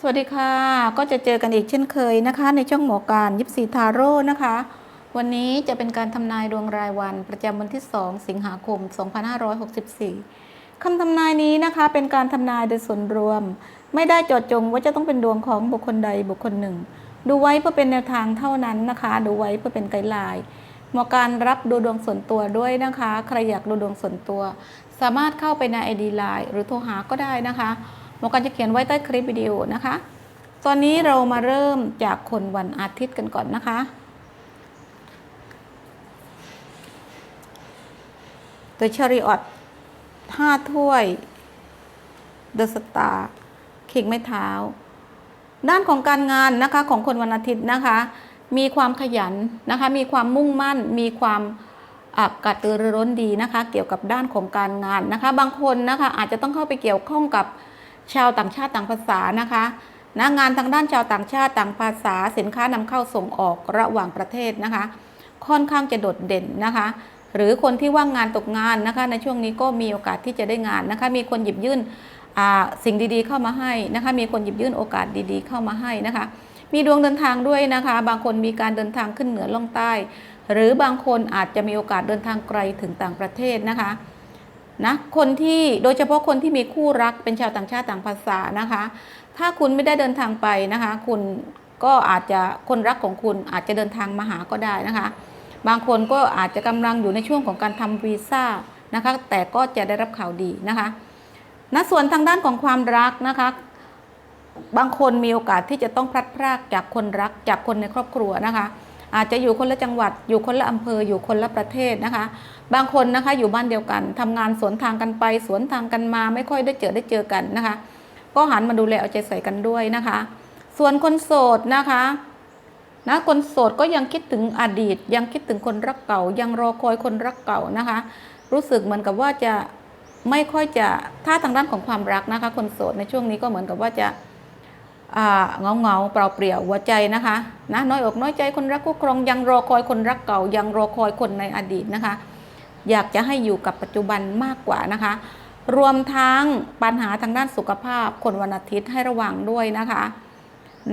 สวัสดีค่ะ ก็จะเจอกันอีกเช่นเคยนะคะ ในช่องหมอการยิปซีทาโร่นะคะ วันนี้จะเป็นการทำนายดวงรายวันประจำวันที่ 2 สิงหาคม 2564 คำทำนายนี้นะคะ เป็นการทำนายโดยส่วนรวม ไม่ได้เจาะจงว่าจะต้องเป็นดวงของบุคคลใดบุคคลหนึ่ง ดูไว้เพื่อเป็นแนวทางเท่านั้นนะคะ ดูไว้เพื่อเป็นไกด์ไลน์หมอการรับดูดวงส่วนตัวด้วยนะคะ ใครอยากดูดวงส่วนตัว สามารถเข้าไปใน ID Line หรือโทรหาก็ได้นะคะ หมอการจะเขียนไว้ใต้คลิปวิดีโอนะคะ ตอนนี้เรามาเริ่มจากคนวันอาทิตย์กันก่อนนะคะ The Chariot ห้าถ้วย The Star คิงไม้เท้า ด้านของการงานนะคะของคนวันอาทิตย์นะคะ มีความขยันนะคะ มีความมุ่งมั่น มีความอะกระตือรือร้นดีนะคะ เกี่ยวกับด้านของการงานนะคะ บางคนนะคะอาจจะต้องเข้าไปเกี่ยวข้องกับ ชาวต่างชาติต่างภาษานะคะนะงานทางด้านชาวต่างชาติต่างภาษาสินค้านำเข้าส่งออกระหว่างประเทศนะคะ ค่อนข้างจะโดดเด่นนะคะ หรือคนที่ว่างงานตกงานนะคะ ในช่วงนี้ก็มีโอกาสที่จะได้งานนะคะ มีคนหยิบยื่นสิ่งดีๆเข้ามาให้นะคะ มีคนหยิบยื่นโอกาสดีๆ เข้ามาให้นะคะ มีดวงเดินทางด้วยนะคะ บางคนมีการเดินทางขึ้นเหนือล่องใต้ หรือบางคนอาจจะมีโอกาสเดินทางไกลถึงต่างประเทศนะคะ นะคนที่โดยเฉพาะคนที่มีคู่รักเป็นชาวต่างชาติต่างภาษานะคะ ถ้าคุณไม่ได้เดินทางไปนะคะ คุณก็อาจจะคนรักของคุณอาจจะเดินทางมาหาก็ได้นะคะ บางคนก็อาจจะกำลังอยู่ในช่วงของการทำวีซ่านะคะ แต่ก็จะได้รับข่าวดีนะคะณส่วนทางด้านของความรักนะคะ บางคนมีโอกาสที่จะต้องพลัดพรากจากคนรักจากคนในครอบครัวนะคะ อาจจะอยู่คนละจังหวัด อยู่คนละอำเภอ อยู่คนละประเทศนะคะ บางคนนะคะอยู่บ้านเดียวกันทำงานสวนทางกันไป สวนทางกันมาไม่ค่อยได้เจอได้เจอกันนะคะ ก็หันมาดูแลเอาใจใส่กันด้วยนะคะ ส่วนคนโสดนะคะนะคนโสดก็ยังคิดถึงอดีต ยังคิดถึงคนรักเก่า ยังรอคอยคนรักเก่านะคะ รู้สึกเหมือนกับว่าจะไม่ค่อยจะถ้าทางด้านของความรักนะคะ คนโสดในช่วงนี้ก็เหมือนกับว่าจะ เงาเงาเปล่าเปลี่ยวหัวใจนะคะนะน้อยอกน้อยใจคนรักคู่ครองยังรอคอยคนรักเก่า ยังรอคอยคนในอดีตนะคะ อยากจะให้อยู่กับปัจจุบันมากกว่านะคะ รวมทั้งปัญหาทางด้านสุขภาพคนวันอาทิตย์ให้ระวังด้วยนะคะ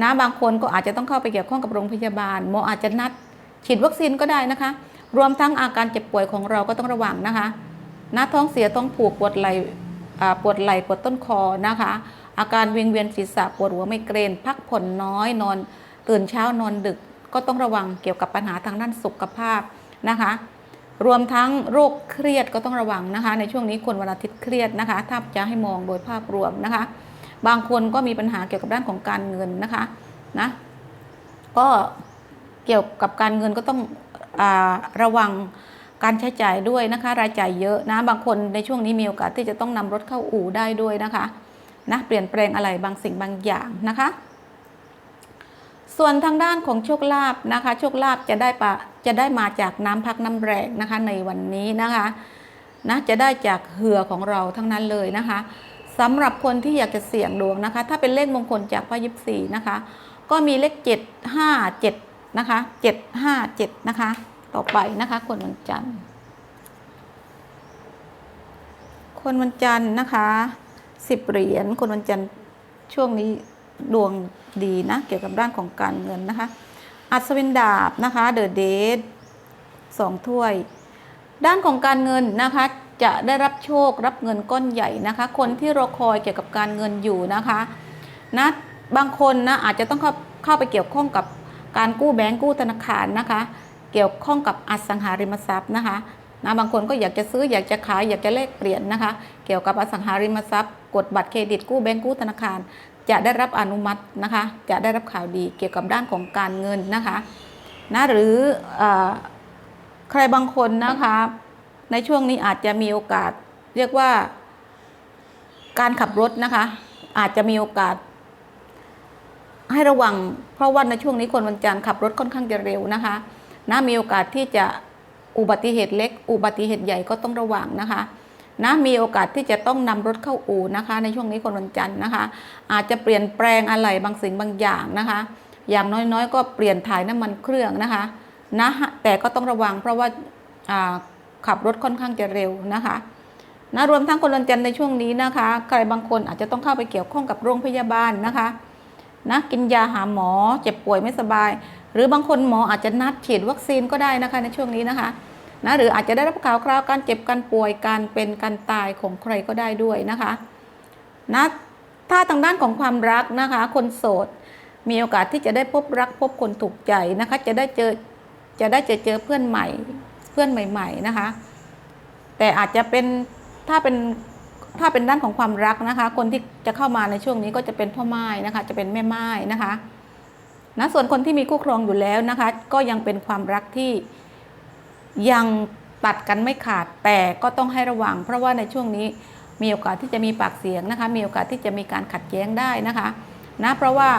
นะบางคนก็อาจจะต้องเข้าไปเกี่ยวข้องกับโรงพยาบาลหมออาจจะนัดฉีดวัคซีนก็ได้นะคะ รวมทั้งอาการเจ็บป่วยของเราก็ต้องระวังนะคะนะท้องเสียท้องผูกปวดไหล่ปวดไหล่ปวดต้นคอนะคะ อาการเวิงเวียนศีรษะปวดหัวไมเกรน พักผ่อนน้อยนอน ตื่นเช้านอนดึกก็ต้องระวังเกี่ยวกับปัญหาทางด้านสุขภาพนะคะ รวมทั้งโรคเครียดก็ต้องระวังนะคะ ในช่วงนี้คนวันอาทิตย์เครียดนะคะถ้าจะให้มองโดยภาพรวมนะคะ บางคนก็มีปัญหาเกี่ยวกับด้านของการเงินนะคะนะก็เกี่ยวกับการเงินก็ต้องอระวังการใช้จ่ายด้วยนะคะ รายจ่ายเยอะนะบางคนในช่วงนี้มีโอกาสที่จะต้องนำรถเข้าอู่ได้ด้วยนะคะ นะเปลี่ยนแปลงอะไรบางสิ่งบางอย่างนะคะ ส่วนทางด้านของโชคลาภนะคะ โชคลาภจะได้ปะจะได้มาจากน้ำพักน้ำแรงนะคะในวันนี้นะคะนะจะได้จากเหือของเราทั้งนั้นเลยนะคะสำหรับคนที่อยากจะเสี่ยงดวงนะคะ ถ้าเป็นเลขมงคลจากพระยิปซีนะคะ ก็มีเลขเจ็ดห้าเจ็ดนะคะเจ็ดห้าเจ็ดนะคะ ต่อไปนะคะ คนวันจันทร์คนวันจันทร์นะคะ สิบเหรียญคนวันจันทร์ช่วงนี้ดวงดีนะ เกี่ยวกับด้านของการเงินนะคะ อัศวินดาบนะคะเดอะเดทสองถ้วย ด้านของการเงินนะคะ จะได้รับโชครับเงินก้อนใหญ่นะคะ คนที่รอคอยเกี่ยวกับการเงินอยู่นะคะนะบางคนนะอาจจะต้องเข้าเข้าไปเกี่ยวข้องกับการกู้แบงก์กู้ธนาคารนะคะ เกี่ยวข้องกับอสังหาริมทรัพย์นะคะนะบางคนก็อยากจะซื้ออยากจะขายอยากจะแลกเปลี่ยนนะคะ เกี่ยวกับอสังหาริมทรัพย์ กดบัตรเครดิตกู้แบงก์กู้ธนาคาร จะได้รับอนุมัตินะคะ จะได้รับข่าวดีเกี่ยวกับด้านของการเงินนะคะนะหรืออใครบางคนนะคะในช่วงนี้อาจจะมีโอกาสเรียกว่าการขับรถนะคะ อาจจะมีโอกาส ให้ระวัง เพราะว่าในช่วงนี้คนวันจันทร์ขับรถค่อนข้างจะเร็วนะคะนะมีโอกาสที่จะอุบัติเหตุเล็ก อุบัติเหตุใหญ่ก็ต้องระวังนะคะ นะมีโอกาสที่จะต้องนำรถเข้าอู่นะคะ ในช่วงนี้คนวันจันทร์นะคะ อาจจะเปลี่ยนแปลงอะไรบางสิ่งบางอย่างนะคะ อย่างน้อยๆ ก็เปลี่ยนถ่ายน้ำมันเครื่องนะคะนะแต่ก็ต้องระวังเพราะว่าอ่าขับรถค่อนข้างจะเร็วนะคะนะรวมทั้งคนวันจันทร์ในช่วงนี้นะคะ ใครบางคนอาจจะต้องเข้าไปเกี่ยวข้องกับโรงพยาบาลนะคะนะกินยาหาหมอเจ็บป่วยไม่สบาย หรือบางคนหมออาจจะนัดฉีดวัคซีนก็ได้นะคะในช่วงนี้นะคะ นะหรืออาจจะได้รับข่าวคราวการเจ็บการป่วยการเป็นการตายของใครก็ได้ด้วยนะคะนะถ้าทางด้านของความรักนะคะ คนโสด มีโอกาสที่จะได้พบรักพบคนถูกใจนะคะ จะได้เจอจะได้เจอเจอเพื่อนใหม่เพื่อนใหม่ ๆนะคะ แต่อาจจะเป็นถ้าเป็นถ้าเป็นด้านของความรักนะคะ คนที่จะเข้ามาในช่วงนี้ก็จะเป็นพ่อไม้นะคะ จะเป็นแม่ไม้นะคะนะส่วนคนที่มีคู่ครองอยู่แล้วนะคะ ก็ยังเป็นความรักที่ ยังตัดกันไม่ขาดแต่ก็ต้องให้ระวัง เพราะว่าในช่วงนี้มีโอกาสที่จะมีปากเสียงนะคะ มีโอกาสที่จะมีการขัดแย้งได้นะคะนะเพราะว่า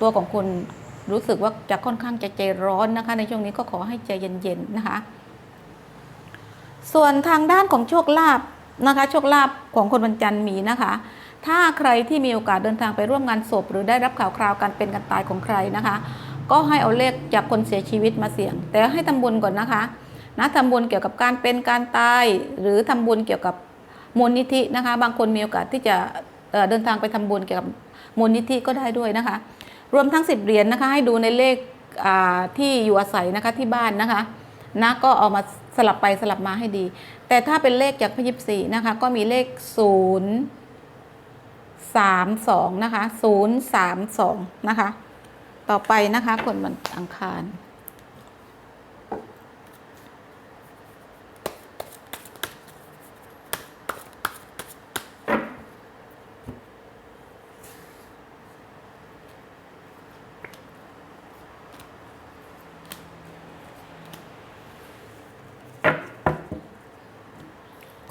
ตัวของคุณรู้สึกว่าจะค่อนข้างจะใจร้อนนะคะ ในช่วงนี้ก็ขอให้ใจเย็นๆนะคะ ส่วนทางด้านของโชคลาภนะคะ โชคลาภของคนวันจันทร์มีนะคะ ถ้าใครที่มีโอกาสเดินทางไปร่วมงานศพ หรือได้รับข่าวคราวการเป็นการตายของใครนะคะ ก็ให้เอาเลขจากคนเสียชีวิตมาเสี่ยง แต่ให้ทำบุญก่อนนะคะนะทำบุญเกี่ยวกับการเป็นการตายหรือทำบุญเกี่ยวกับมูลนิธินะคะ บางคนมีโอกาสที่จะเเดินทางไปทำบุญเกี่ยวกับมูลนิธิก็ได้ด้วยนะคะ รวมทั้ง 10 เหรียญนะคะ ให้ดูในเลขที่อยู่อาศัยนะคะที่บ้านนะคะนะก็เอามาสลับไปสลับมาให้ดี แต่ถ้าเป็นเลขจากพยิบสีนะคะ ก็มีเลข0 3 2นะคะ0 3 2นะคะ ต่อไปนะคะ คนวันอังคาร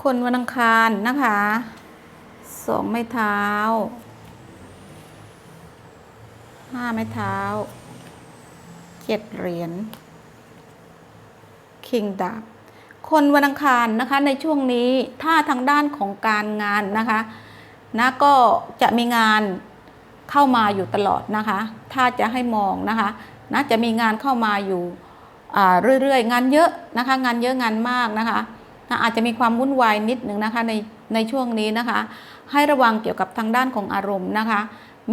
คนวันอังคารนะคะสองไม้เท้า ห้าไม้เท้าเจ็ดเหรียญคิงดาบคนวันอังคารนะคะในช่วงนี้ถ้าทางด้านของการงานนะคะนะก็จะมีงานเข้ามาอยู่ตลอดนะคะ ถ้าจะให้มองนะคะนะจะมีงานเข้ามาอยู่เรื่อยๆ งานเยอะนะคะงานเยอะงานมากนะคะนะอาจจะมีความวุ่นวายนิดหนึ่งนะคะในในช่วงนี้นะคะ ให้ระวังเกี่ยวกับทางด้านของอารมณ์นะคะ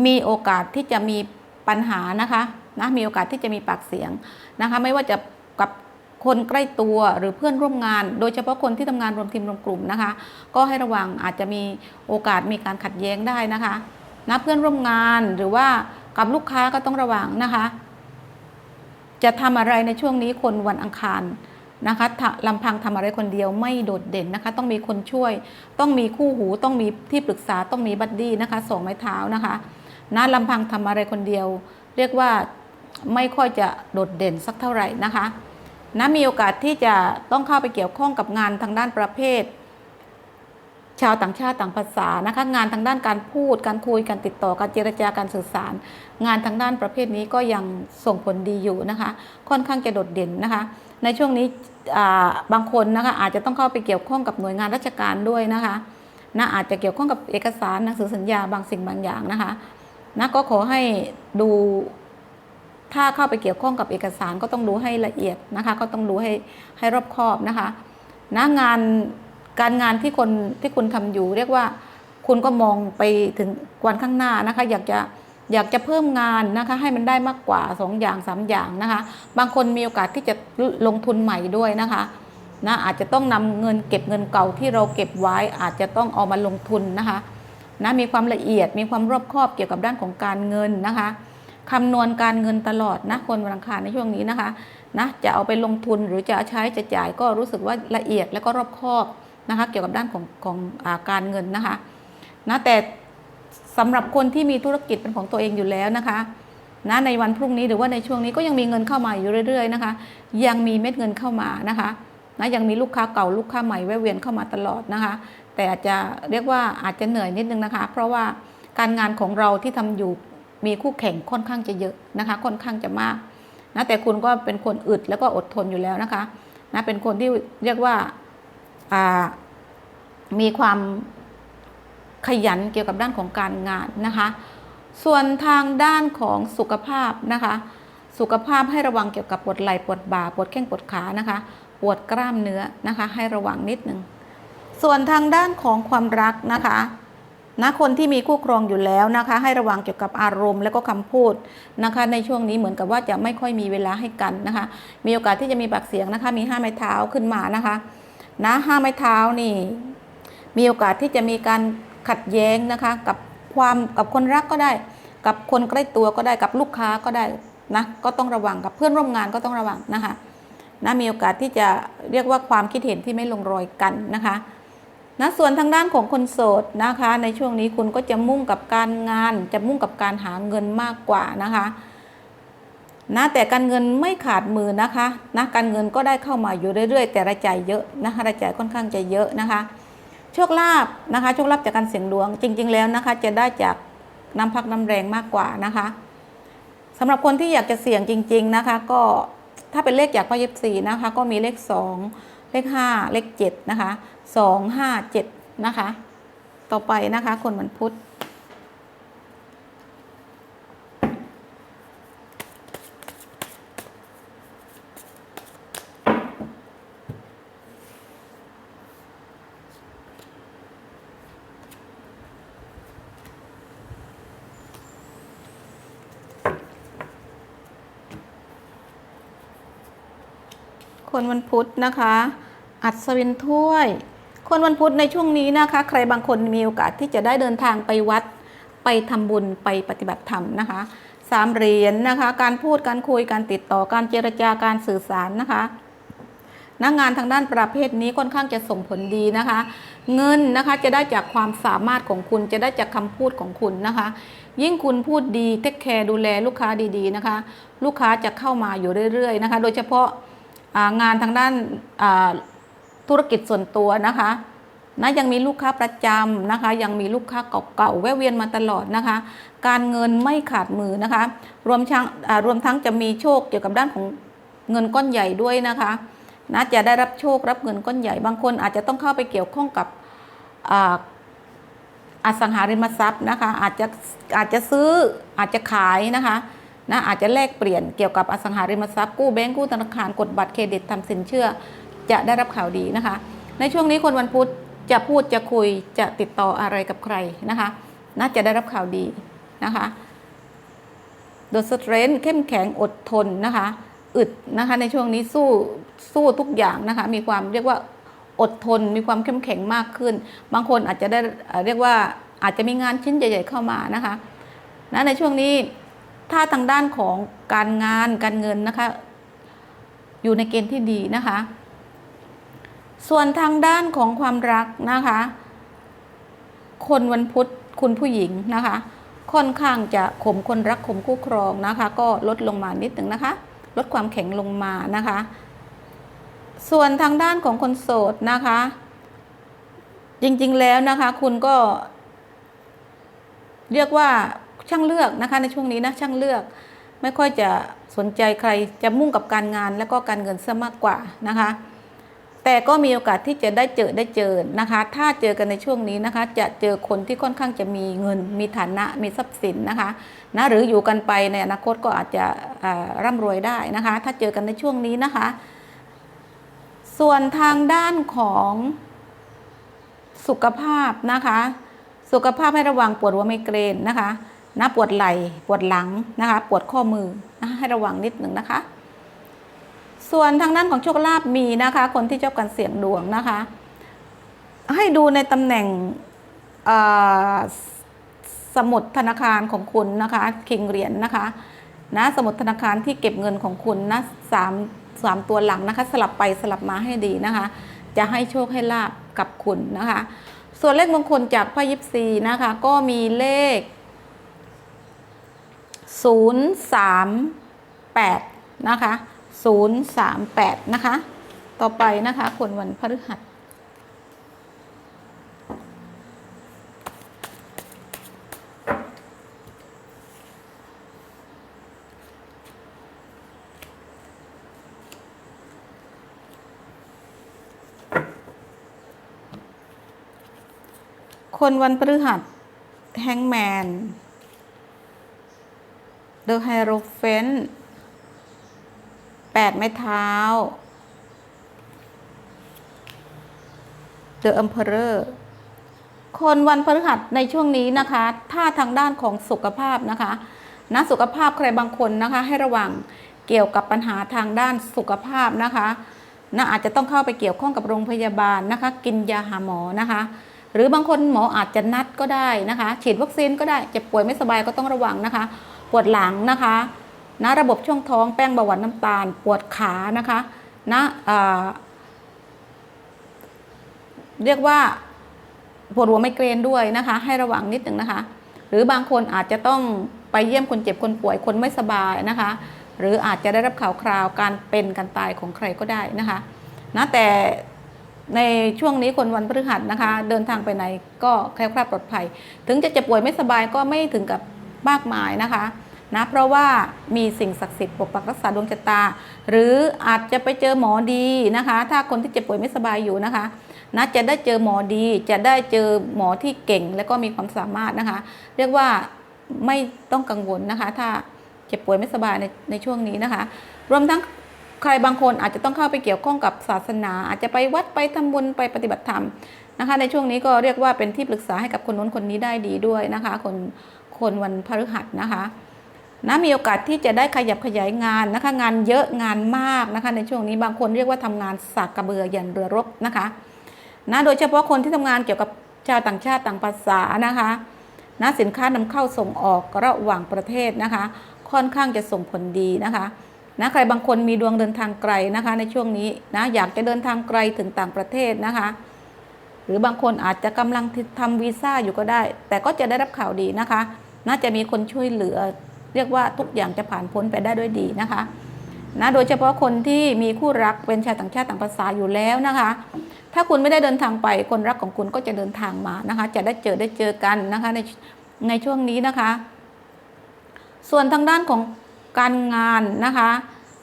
มีโอกาสที่จะมี ปัญหานะคะนะมีโอกาสที่จะมีปากเสียงนะคะ ไม่ว่าจะกับคนใกล้ตัวหรือเพื่อนร่วมงาน โดยเฉพาะคนที่ทำงานรวมทีมรวมกลุ่มนะคะ ก็ให้ระวังอาจจะมีโอกาสมีการขัดแย้งได้นะคะนะเพื่อนร่วมงานหรือว่ากับลูกค้าก็ต้องระวังนะคะ จะทำอะไรในช่วงนี้คนวันอังคารนะคะลำพังทำอะไรคนเดียวไม่โดดเด่นนะคะ ต้องมีคนช่วย ต้องมีคู่หู ต้องมีที่ปรึกษาต้องมีบัดดี้นะคะสองไม้เท้านะคะ นะลำพังทำอะไรคนเดียว เรียกว่าไม่ค่อยจะโดดเด่นสักเท่าไหร่นะคะนะมีโอกาสที่จะต้องเข้าไปเกี่ยวข้องกับงานทางด้านประเภท ชาวต่างชาติต่างภาษานะคะงานทางด้านการพูด การคุยการติดต่อการเจรจาการสื่อสาร งานทางด้านประเภทนี้ก็ยังส่งผลดีอยู่นะคะ ค่อนข้างจะโดดเด่นนะคะ ในช่วงนี้บางคนนะคะอาจจะต้องเข้าไปเกี่ยวข้องกับหน่วยงานราชการด้วยนะคะนะอาจจะเกี่ยวข้องกับเอกสารหนังสือสัญญาบางสิ่งบางอย่างนะคะ นะก็ขอให้ดูถ้าเข้าไปเกี่ยวข้องกับเอกสารก็ต้องดูให้ละเอียดนะคะ ก็ต้องดูให้ให้รอบคอบนะคะนะงานการงานที่คนที่คุณทำอยู่ เรียกว่าคุณก็มองไปถึงวันข้างหน้านะคะ อยากจะอยากจะเพิ่มงานนะคะ ให้มันได้มากกว่า 2 อย่าง 3 อย่างนะคะ บางคนมีโอกาสที่จะลงทุนใหม่ด้วยนะคะนะอาจจะต้องนำเงินเก็บเงินเก่าที่เราเก็บไว้ อาจจะต้องเอามาลงทุนนะคะ นะมีความละเอียดมีความรอบคอบเกี่ยวกับด้านของการเงินนะคะคำนวณการเงินตลอดนะคนวันอังคารในช่วงนี้นะคะนะจะเอาไปลงทุนหรือจะใช้จะจ่ายก็รู้สึกว่าละเอียดและก็รอบคอบนะคะเกี่ยวกับด้านของของอาการเงินนะคะนะแต่สำหรับคนที่มีธุรกิจเป็นของตัวเองอยู่แล้วนะคะนะในวันพรุ่งนี้หรือว่าในช่วงนี้ก็ยังมีเงินเข้ามาอยู่เรื่อยๆนะคะ ยังมีเม็ดเงินเข้ามานะคะนะยังมีลูกค้าเก่าลูกค้าใหม่แวะเวียนเข้ามาตลอดนะคะ แต่อาจจะเรียกว่าอาจจะเหนื่อยนิดนึงนะคะ เพราะว่าการงานของเราที่ทำอยู่มีคู่แข่งค่อนข้างจะเยอะนะคะ ค่อนข้างจะมากนะแต่คุณก็เป็นคนอึดแล้วก็อดทนอยู่แล้วนะคะนะเป็นคนที่เรียกว่าอ่ามีความขยันเกี่ยวกับด้านของการงานนะคะ ส่วนทางด้านของสุขภาพนะคะ สุขภาพให้ระวังเกี่ยวกับปวดไหล่ปวดบ่าปวดแข้งปวดขานะคะ ปวดกล้ามเนื้อนะคะ ให้ระวังนิดนึง ส่วนทางด้านของความรักนะคะนะคนที่มีคู่ครองอยู่แล้วนะคะ ให้ระวังเกี่ยวกับอารมณ์และก็คำพูดนะคะ ในช่วงนี้เหมือนกับว่าจะไม่ค่อยมีเวลาให้กันนะคะ มีโอกาสที่จะมีปากเสียงนะคะ มีห้าไม้เท้าขึ้นมานะคะนะห้าไม้เท้านี่ มีโอกาสที่จะมีการขัดแย้งนะคะ กับความกับคนรักก็ได้ กับคนใกล้ตัวก็ได้กับลูกค้าก็ได้นะก็ต้องระวังกับเพื่อนร่วมงานก็ต้องระวังนะคะนะมีโอกาสที่จะเรียกว่าความคิดเห็นที่ไม่ลงรอยกันนะคะ นะส่วนทางด้านของคนโสดนะคะ ในช่วงนี้คุณก็จะมุ่งกับการงาน จะมุ่งกับการหาเงินมากกว่านะคะนะแต่การเงินไม่ขาดมือนะคะนะการเงินก็ได้เข้ามาอยู่เรื่อยๆ แต่รายจ่ายเยอะนะคะรายจ่ายค่อนข้างจะเยอะนะคะ โชคลาภนะคะโชคลาภจากการเสี่ยงดวงจริง ๆ แล้วนะคะ จะได้จากน้ำพักน้ำแรงมากกว่านะคะสำหรับคนที่อยากจะเสี่ยงจริง ๆนะคะ ก็ถ้าเป็นเลขจากพ่อยิบสีนะคะ ก็มีเลข 2 เลข 5 เลข7นะคะ 2 5 7นะคะ ต่อไปนะคะ คนวันพุธคนวันพุธนะคะ อัศวินถ้วย คนวันพุธในช่วงนี้นะคะ ใครบางคนมีโอกาสที่จะได้เดินทางไปวัด ไปทำบุญไปปฏิบัติธรรมนะคะสามเหรียญนนะคะ การพูดการคุยการติดต่อการเจรจาการสื่อสารนะคะนักงานทางด้านประเภทนี้ค่อนข้างจะส่งผลดีนะคะ เงินนะคะจะได้จากความสามารถของคุณจะได้จากคำพูดของคุณนะคะ ยิ่งคุณพูดดีเทคแคร์ดูแลลูกค้าดีๆนะคะ ลูกค้าจะเข้ามาอยู่เรื่อยๆนะคะ โดยเฉพาะงานทางด้านา ธุรกิจส่วนตัวนะคะนะยังมีลูกค้าประจำนะคะ ยังมีลูกค้าเก่าๆแวะเวียนมาตลอดนะคะ การเงินไม่ขาดมือนะคะ รวมทั้งรวมทั้งจะมีโชคเกี่ยวกับด้านของเงินก้อนใหญ่ด้วยนะคะนะจะได้รับโชครับเงินก้อนใหญ่บางคนอาจจะต้องเข้าไปเกี่ยวข้องกับอ่าอสังหาริมทรัพย์นะคะ อาจจะอาจจะซื้ออาจจะขายนะคะนะอาจจะแลกเปลี่ยนเกี่ยวกับอสังหาริมทรัพย์กู้แบงก์กู้ธนาคารกดบัตรเครดิตทำสินเชื่อ จะได้รับข่าวดีนะคะ ในช่วงนี้คนวันพุธจะพูดจะคุยจะติดต่ออะไรกับใครนะคะ น่าจะได้รับข่าวดีนะคะโดยสเตรนเข้มแข็งอดทนนะคะอึดนะคะในช่วงนี้สู้สู้ทุกอย่างนะคะ มีความเรียกว่าอดทนมีความเข้มแข็งมากขึ้น บางคนอาจจะได้เอ่อเรียกว่าอาจจะมีงานชิ้นใหญ่ๆเข้ามานะคะนะในช่วงนี้ถ้าทางด้านของการงานการเงินนะคะ อยู่ในเกณฑ์ที่ดีนะคะ ส่วนทางด้านของความรักนะคะ คนวันพุธคุณผู้หญิงนะคะ ค่อนข้างจะข่มคนรักข่มคู่ครองนะคะ ก็ลดลงมานิดหนึ่งนะคะ ลดความแข็งลงมานะคะ ส่วนทางด้านของคนโสดนะคะ จริงๆแล้วนะคะ คุณก็ เรียกว่าช่างเลือกนะคะ ในช่วงนี้นะช่างเลือกไม่ค่อยจะสนใจใครจะมุ่งกับการงานและก็การเงินซะมากกว่านะคะ แต่ก็มีโอกาสที่จะได้เจอได้เจอนะคะ ถ้าเจอกันในช่วงนี้นะคะ จะเจอคนที่ค่อนข้างจะมีเงิน มีฐานะ มีทรัพย์สินนะคะนะหรืออยู่กันไปในอนาคตก็อาจจะอ่าร่ำรวยได้นะคะ ถ้าเจอกันในช่วงนี้นะคะ ส่วนทางด้านของสุขภาพนะคะ สุขภาพให้ระวังปวดหัวไมเกรนนะคะนะปวดไหล่ปวดหลังนะคะ ปวดข้อมือนะให้ระวังนิดหนึ่งนะคะ ส่วนทางด้านของโชคลาภมีนะคะ คนที่ชอบการเสี่ยงดวงนะคะ ให้ดูในตำแหน่งสมุดธนาคารของคุณนะคะคิงเหรียญนะคะนะสมุดธนาคารที่เก็บเงินของคุณนะสามสามตัวหลังนะคะ สลับไปสลับมาให้ดีนะคะ จะให้โชคให้ลาบกับคุณนะคะ ส่วนเลขมงคลจากพระยิปซีนะคะ ก็มีเลข 038 นะคะ 038 นะคะ ต่อไปนะคะคนวันพฤหัสคนวันพฤหัสแฮงแมนเดอะไฮโรเฟน แปดไม้เท้าเดอะอัมเพอเรอร์คนวันพฤหัสในช่วงนี้นะคะ ถ้าทางด้านของสุขภาพนะคะนะสุขภาพใครบางคนนะคะ ให้ระวังเกี่ยวกับปัญหาทางด้านสุขภาพนะคะนะอาจจะต้องเข้าไปเกี่ยวข้องกับโรงพยาบาลนะคะ กินยาหาหมอนะคะ หรือบางคนหมออาจจะนัดก็ได้นะคะ ฉีดวัคซีนก็ได้เจ็บป่วยไม่สบายก็ต้องระวังนะคะ ปวดหลังนะคะ นะระบบช่วงท้องแป้งเบาหวานน้ำตาลปวดขานะคะนะอ่าเรียกว่าปวดหัวไมเกรนด้วยนะคะ ให้ระวังนิดหนึ่งนะคะ หรือบางคนอาจจะต้องไปเยี่ยมคนเจ็บคนป่วยคนไม่สบายนะคะ หรืออาจจะได้รับข่าวคราวการเป็นการตายของใครก็ได้นะคะนะแต่ในช่วงนี้คนวันพฤหัสนะคะ เดินทางไปไหนก็แคล้วคลาดปลอดภัย ถึงจะเจ็บป่วยไม่สบายก็ไม่ถึงกับมากมายนะคะ นะเพราะว่ามีสิ่งศักดิ์สิทธิ์ปกปักรักษาดวงชะตา หรืออาจจะไปเจอหมอดีนะคะ ถ้าคนที่เจ็บป่วยไม่สบายอยู่นะคะนะจะได้เจอหมอดี จะได้เจอหมอที่เก่ง และก็มีความสามารถนะคะ เรียกว่าไม่ต้องกังวลนะคะ ถ้าเจ็บป่วยไม่สบายในในช่วงนี้นะคะ รวมทั้งใครบางคนอาจจะต้องเข้าไปเกี่ยวข้องกับศาสนา อาจจะไปวัดไปทำบุญไปปฏิบัติธรรมนะคะ ในช่วงนี้ก็เรียกว่าเป็นที่ปรึกษาให้กับคนนู้นคนนี้ได้ดีด้วยนะคะ คนคนวันพฤหัสนะคะ นะมีโอกาสที่จะได้ขยับขยายงานนะคะ งานเยอะงานมากนะคะ ในช่วงนี้บางคนเรียกว่าทำงานสากกระเบือยันเรือรบนะคะนะโดยเฉพาะคนที่ทำงานเกี่ยวกับชาวต่างชาติต่างภาษานะคะนะสินค้านำเข้าส่งออกระหว่างประเทศนะคะ ค่อนข้างจะส่งผลดีนะคะนะใครบางคนมีดวงเดินทางไกลนะคะ ในช่วงนี้นะอยากจะเดินทางไกลถึงต่างประเทศนะคะ หรือบางคนอาจจะกำลังทำวีซ่าอยู่ก็ได้ แต่ก็จะได้รับข่าวดีนะคะ น่าจะมีคนช่วยเหลือ เรียกว่าทุกอย่างจะผ่านพ้นไปได้ด้วยดีนะคะนะโดยเฉพาะคนที่มีคู่รักเป็นชาวต่างชาติต่างภาษาอยู่แล้วนะคะ ถ้าคุณไม่ได้เดินทางไปคนรักของคุณก็จะเดินทางมานะคะ จะได้เจอได้เจอกันนะคะในในช่วงนี้นะคะ ส่วนทางด้านของการงานนะคะ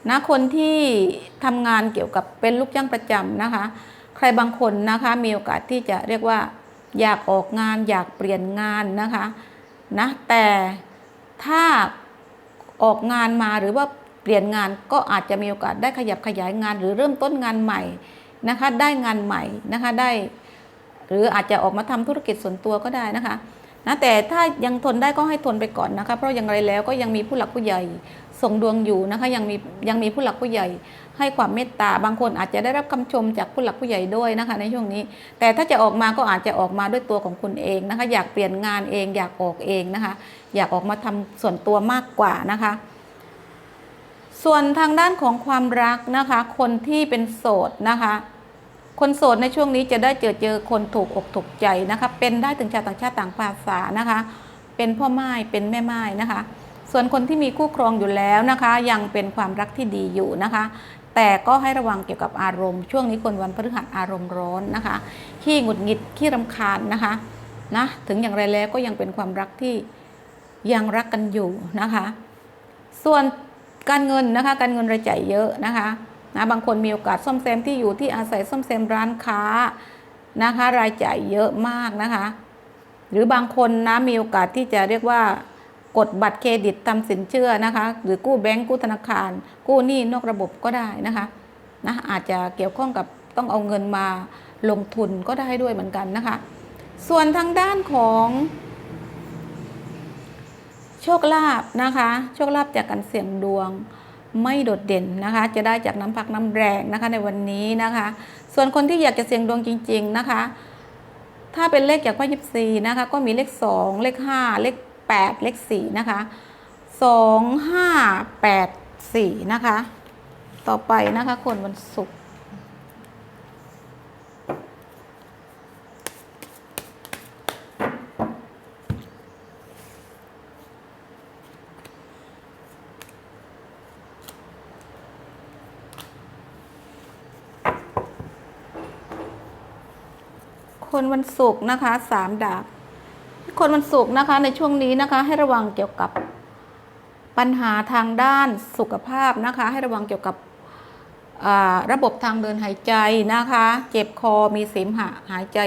นะคนที่ทำงานเกี่ยวกับเป็นลูกจ้างประจำนะคะ ใครบางคนนะคะมีโอกาสที่จะเรียกว่าอยากออกงานอยากเปลี่ยนงานนะคะนะแต่ ถ้าออกงานมาหรือว่าเปลี่ยนงานก็อาจจะมีโอกาสได้ขยับขยายงาน หรือเริ่มต้นงานใหม่นะคะได้งานใหม่นะคะได้ หรืออาจจะออกมาทำธุรกิจส่วนตัวก็ได้นะคะนะแต่ถ้ายังทนได้ก็ให้ทนไปก่อนนะคะ เพราะอย่างไรแล้วก็ยังมีผู้หลักผู้ใหญ่ส่งดวงอยู่นะคะยังมียังมีผู้หลักผู้ใหญ่ ให้ความเมตตาบางคนอาจจะได้รับคำชมจากผู้หลักผู้ใหญ่ด้วยนะคะ ในช่วงนี้ แต่ถ้าจะออกมาก็อาจจะออกมาด้วยตัวของคุณเองนะคะ อยากเปลี่ยนงานเองอยากออกเองนะคะอยากออกมาทำส่วนตัวมากกว่านะคะ ส่วนทางด้านของความรักนะคะ คนที่เป็นโสดนะคะ คนโสดในช่วงนี้จะได้เจอเจอคนถูกอกถูกใจนะคะ เป็นได้ถึงชาวต่างชาติต่างภาษานะคะ เป็นพ่อไม้เป็นแม่ไม้นะคะ ส่วนคนที่มีคู่ครองอยู่แล้วนะคะ ยังเป็นความรักที่ดีอยู่นะคะแต่ก็ให้ระวังเกี่ยวกับอารมณ์ ช่วงนี้คนวันพฤหัสอารมณ์ร้อนนะคะ ขี้หงุดหงิดขี้รำคาญนะคะนะถึงอย่างไรแล้วก็ยังเป็นความรักที่ ยังรักกันอยู่นะคะ ส่วนการเงินนะคะ การเงินรายจ่ายเยอะนะคะนะบางคนมีโอกาสซ่อมแซมที่อยู่ที่อาศัยซ่อมแซมร้านค้านะคะ รายจ่ายเยอะมากนะคะ หรือบางคนนะมีโอกาสที่จะเรียกว่ากดบัตรเครดิตทำสินเชื่อนะคะ หรือกู้แบงก์กู้ธนาคาร กู้หนี้นอกระบบก็ได้นะคะนะอาจจะเกี่ยวข้องกับต้องเอาเงินมาลงทุนก็ได้ด้วยเหมือนกันนะคะ ส่วนทางด้านของ โชคลาภนะคะ โชคลาภจากการเสี่ยงดวงไม่โดดเด่นนะคะ จะได้จากน้ำพักน้ำแรงนะคะในวันนี้นะคะ ส่วนคนที่อยากจะเสี่ยงดวงจริง ๆนะคะ ถ้าเป็นเลขจากพ่อยิปซีนะคะ ก็มีเลข 2 เลข 5 เลข 8 เลข 4 นะคะ 2 5 8 4 นะคะ ต่อไปนะคะคนวันศุกร์ คนวันศุกร์นะคะสามดาบ คนวันศุกร์นะคะ ในช่วงนี้นะคะ ให้ระวังเกี่ยวกับปัญหาทางด้านสุขภาพนะคะ ให้ระวังเกี่ยวกับระบบทางเดินหายใจนะคะ เจ็บคอมีเสมหะหายใจ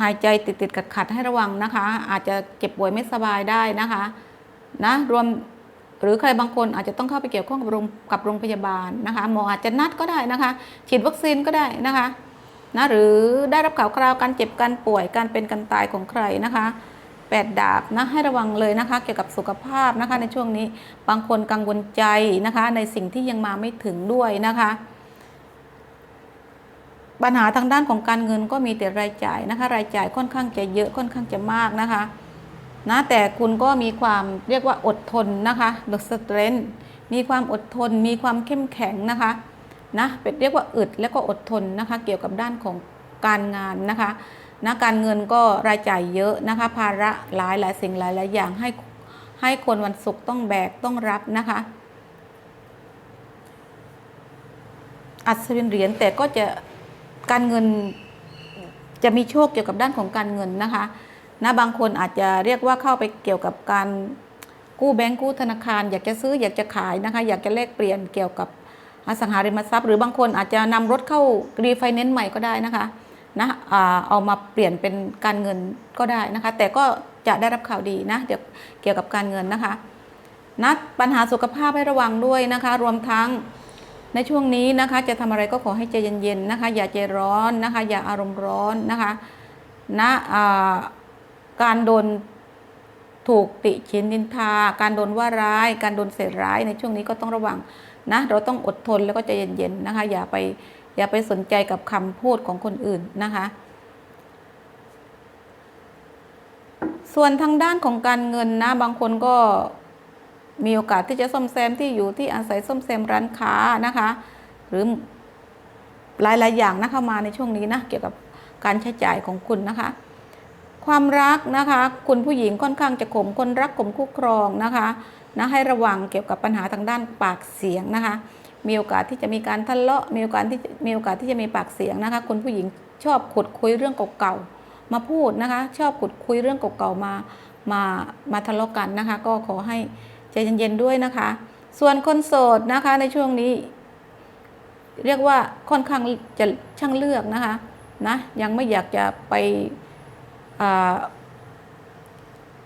หายใจติดติดขัดขัดให้ระวังนะคะ อาจจะเจ็บป่วยไม่สบายได้นะคะนะรวมหรือใครบางคนอาจจะต้องเข้าไปเกี่ยวข้องกับโรงกับโรงพยาบาลนะคะหมออาจจะนัดก็ได้นะคะ ฉีดวัคซีนก็ได้นะคะ นะหรือได้รับข่าวคราวการเจ็บการป่วยการเป็นการตายของใครนะคะแปดดาบนะให้ระวังเลยนะคะ เกี่ยวกับสุขภาพนะคะ ในช่วงนี้บางคนกังวลใจนะคะ ในสิ่งที่ยังมาไม่ถึงด้วยนะคะปัญหาทางด้านของการเงินก็มีแต่รายจ่ายนะคะ รายจ่ายค่อนข้างจะเยอะค่อนข้างจะมากนะคะนะแต่คุณก็มีความเรียกว่าอดทนนะคะ the strength มีความอดทน มีความเข้มแข็งนะคะ นะเป็นเรียกว่าอึดแล้วก็อดทนนะคะเกี่ยวกับด้านของการงานนะคะนะการเงินก็รายจ่ายเยอะนะคะ ภาระหลายหลายสิ่งหลายหลายอย่างให้ให้คนวันศุกร์ต้องแบกต้องรับนะคะ อัศวินเหรียญแต่ก็จะการเงินจะมีโชคเกี่ยวกับด้านของการเงินนะคะนะบางคนอาจจะเรียกว่าเข้าไปเกี่ยวกับการกู้แบงก์กู้ธนาคาร อยากจะซื้ออยากจะขายนะคะ อยากจะแลกเปลี่ยนเกี่ยวกับ อสังหาริมทรัพย์ หรือบางคนอาจจะนำรถเข้ารีไฟแนนซ์ใหม่ก็ได้นะคะนะเอามาเปลี่ยนเป็นการเงินก็ได้นะคะ แต่ก็จะได้รับข่าวดีนะเดี๋ยวเกี่ยวกับการเงินนะคะนะปัญหาสุขภาพให้ระวังด้วยนะคะ รวมทั้งในช่วงนี้นะคะ จะทำอะไรก็ขอให้ใจเย็นๆนะคะ อย่าใจร้อนนะคะ อย่าอารมณ์ร้อนนะคะนะการโดนถูกติชินนินทา การโดนว่าร้าย การโดนเศษร้ายในช่วงนี้ก็ต้องระวัง นะเราต้องอดทนแล้วก็ใจเย็นๆนะคะอย่าไปอย่าไปสนใจกับคำพูดของคนอื่นนะคะ ส่วนทางด้านของการเงินนะบางคนก็มีโอกาสที่จะซ่อมแซมที่อยู่ที่อาศัยซ่อมแซมร้านค้านะคะ หรือหลายๆอย่างนะเข้ามาในช่วงนี้นะเกี่ยวกับการใช้จ่ายของคุณนะคะ ความรักนะคะ คุณผู้หญิงค่อนข้างจะข่มคนรักข่มคู่ครองนะคะ นะให้ระวังเกี่ยวกับปัญหาทางด้านปากเสียงนะคะ มีโอกาสที่จะมีการทะเลาะมีโอกาสที่มีโอกาสที่จะมีปากเสียงนะคะ คนผู้หญิงชอบขุดคุยเรื่องเก่าๆมาพูดนะคะ ชอบขุดคุยเรื่องเก่าๆมามามาทะเลาะกันนะคะ ก็ขอให้ใจเย็นๆด้วยนะคะ ส่วนคนโสดนะคะในช่วงนี้ เรียกว่าค่อนข้างจะช่างเลือกนะคะนะยังไม่อยากจะไปอ่า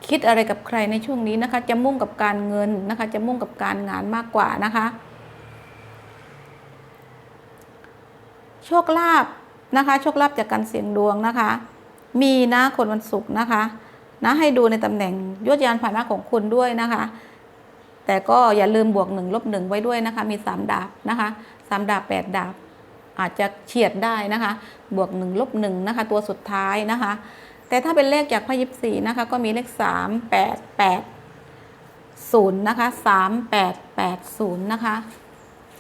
คิดอะไรกับใครในช่วงนี้นะคะ จะมุ่งกับการเงินนะคะ จะมุ่งกับการงานมากกว่านะคะ โชคลาภนะคะ โชคลาภจากการเสี่ยงดวงนะคะ มีนะคนวันศุกร์นะคะนะให้ดูในตำแหน่งยวดยานผ่านะของคุณด้วยนะคะ แต่ก็อย่าลืมบวกหนึ่งลบหนึ่งไว้ด้วยนะคะ มีสามดาบนะคะสามดาบแปดดาบอาจจะเฉียดได้นะคะ บวกหนึ่งลบหนึ่งนะคะ ตัวสุดท้ายนะคะ แต่ถ้าเป็นเลขจากพยิบสีนะคะ ก็มีเลขสามแปดแปดศูนย์นะคะสามแปดแปดศูนย์นะคะ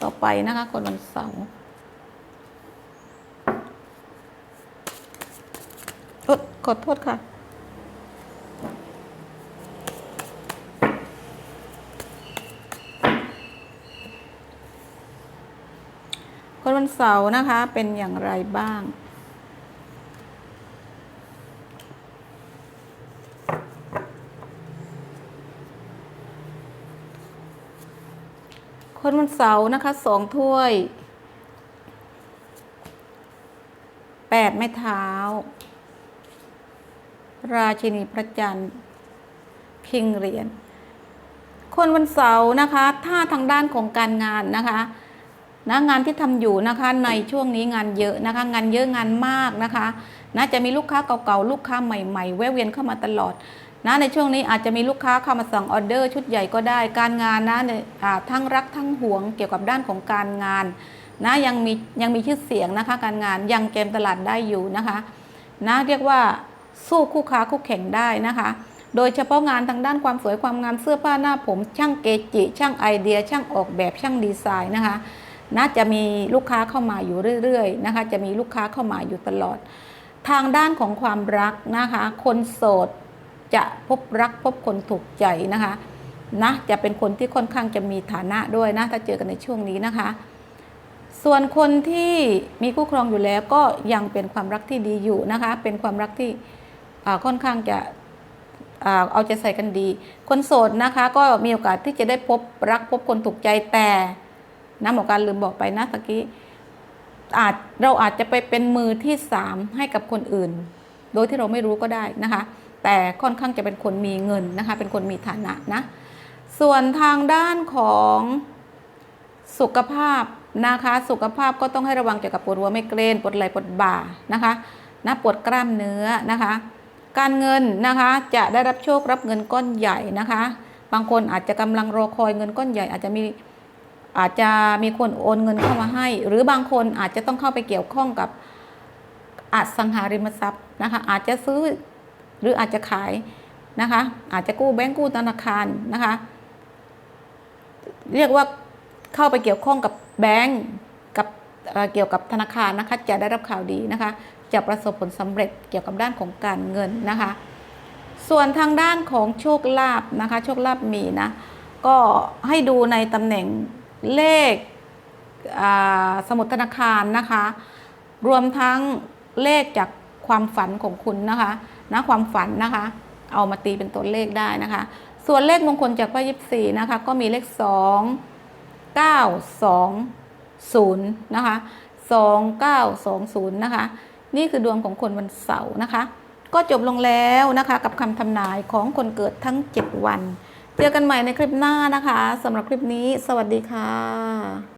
ต่อไปนะคะคนวันเสาร์ขอโทษค่ะคนวันเสาร์นะคะเป็นอย่างไรบ้าง คนวันเสาร์นะคะสองถ้วยแปดไม้เท้า ราชินีพระจันทร์คิงเหรียญคนวันเสาร์นะคะ ถ้าทางด้านของการงานนะคะนะงานที่ทำอยู่นะคะในช่วงนี้งานเยอะนะคะ งานเยอะงานมากนะคะนะจะมีลูกค้าเก่าๆลูกค้าใหม่ ๆ แวะเวียนเข้ามาตลอด นะในช่วงนี้อาจจะมีลูกค้าเข้ามาสั่งออเดอร์ชุดใหญ่ก็ได้ การงานนะเนี่ยอ่าทั้งรักทั้งหวงเกี่ยวกับด้านของการงานนะยังมียังมีชื่อเสียงนะคะการงานยังเกมตลาดได้อยู่นะคะนะเรียกว่าสู้คู่ค้าคู่แข่งได้นะคะ โดยเฉพาะงานทางด้านความสวยความงามเสื้อผ้าหน้าผม ช่างเกจิ ช่างไอเดีย ช่างออกแบบช่างดีไซน์นะคะน่าจะมีลูกค้าเข้ามาอยู่เรื่อยๆนะคะ จะมีลูกค้าเข้ามาอยู่ตลอด ทางด้านของความรักนะคะ คนโสด จะพบรักพบคนถูกใจนะคะนะจะเป็นคนที่ค่อนข้างจะมีฐานะด้วยนะถ้าเจอกันในช่วงนี้นะคะ ส่วนคนที่มีคู่ครองอยู่แล้วก็ยังเป็นความรักที่ดีอยู่นะคะ เป็นความรักที่ค่อนข้างจะเอาใจใส่กันดี คนโสดนะคะ ก็มีโอกาสที่จะได้พบรักพบคนถูกใจแต่นะหมอการลืมบอกไปนะตะกี้อาจเราอาจจะไปเป็นมือที่สามให้กับคนอื่น โดยที่เราไม่รู้ก็ได้นะคะ แต่ค่อนข้างจะเป็นคนมีเงินนะคะ เป็นคนมีฐานะนะ ส่วนทางด้านของสุขภาพนะคะ สุขภาพก็ต้องให้ระวังเกี่ยวกับปวดหัวไมเกรนปวดไหล่ปวดบ่านะคะนะปวดกล้ามเนื้อนะคะ การเงินนะคะจะได้รับโชครับเงินก้อนใหญ่นะคะ บางคนอาจจะกำลังรอคอยเงินก้อนใหญ่ อาจจะมีอาจจะมีคนโอนเงินเข้ามาให้ หรือบางคนอาจจะต้องเข้าไปเกี่ยวข้องกับอสังหาริมทรัพย์นะคะ อาจจะซื้อ หรืออาจจะขายนะคะ อาจจะกู้แบงก์กู้ธนาคารนะคะ เรียกว่าเข้าไปเกี่ยวข้องกับแบงก์กับเเกี่ยวกับธนาคารนะคะ จะได้รับข่าวดีนะคะ จะประสบผลสำเร็จเกี่ยวกับด้านของการเงินนะคะ ส่วนทางด้านของโชคลาภนะคะ โชคลาภมีนะ ก็ให้ดูในตำแหน่งเลขสมุดธนาคารนะคะ รวมทั้งเลขจากความฝันของคุณนะคะ นะความฝันนะคะ เอามาตีเป็นตัวเลขได้นะคะ ส่วนเลขมงคลจากพ่อยิปซีนะคะก็มีเลข2 9 2 0นะคะ2 9 2 0นะคะ นี่คือดวงของคนวันเสาร์นะคะ ก็จบลงแล้วนะคะกับคำทำนายของคนเกิดทั้ง 7 วัน เจอกันใหม่ในคลิปหน้านะคะสำหรับคลิปนี้ สวัสดีค่ะ